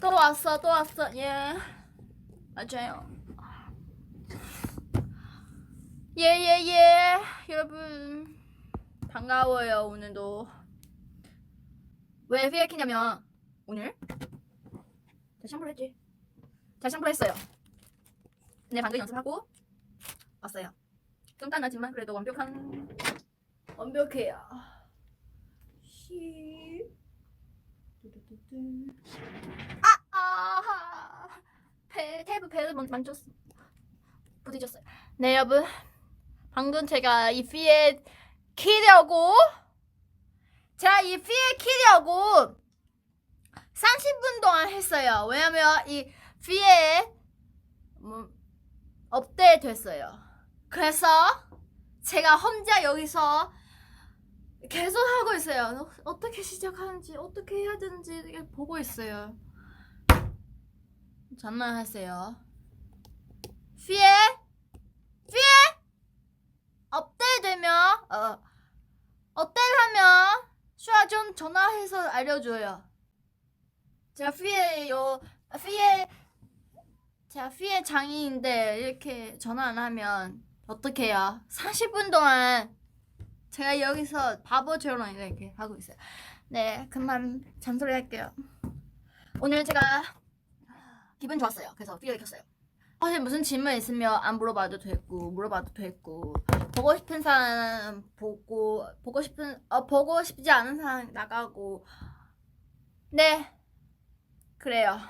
또 왔어, 또 왔어. 예. 맞아요. 예, 예, 예. 여러분. 반가워요, 오늘도. 왜 키냐면, 오늘. 잘 샴푸를 했지. 잘 샴푸를 했어요. 네, 방금 연습하고 왔어요. 좀 딴하지만 그래도 완벽한 완벽해요. 시. 아, 배를 만- 만졌어. 부딪혔어요. 네, 여러분. 방금 제가 이 피에 키려고, 제가 이 피에 키려고 30분 동안 했어요. 왜냐면 이 피에 뭐, 업데이트 됐어요. 그래서 제가 혼자 여기서 계속 하고 있어요. 어떻게 시작하는지, 어떻게 해야 되는지 보고 있어요. 장난하세요. 피에 피에 업데이트 되면 어 업데이트 하면 슈아 좀 전화해서 알려줘요. 제가 피에 요 피에 제가 피에 장애인데 이렇게 전화 안 하면 어떡해요? 40분 동안 제가 여기서 바보처럼 이렇게 하고 있어요. 네, 그만 잔소리 할게요. 오늘 제가 기분 좋았어요. 그래서 피를 켰어요. 사실 무슨 질문 있으면 안 물어봐도 됐고 물어봐도 됐고 보고 싶은 사람 보고 보고 싶은 어 보고 싶지 않은 사람 나가고 네 그래요.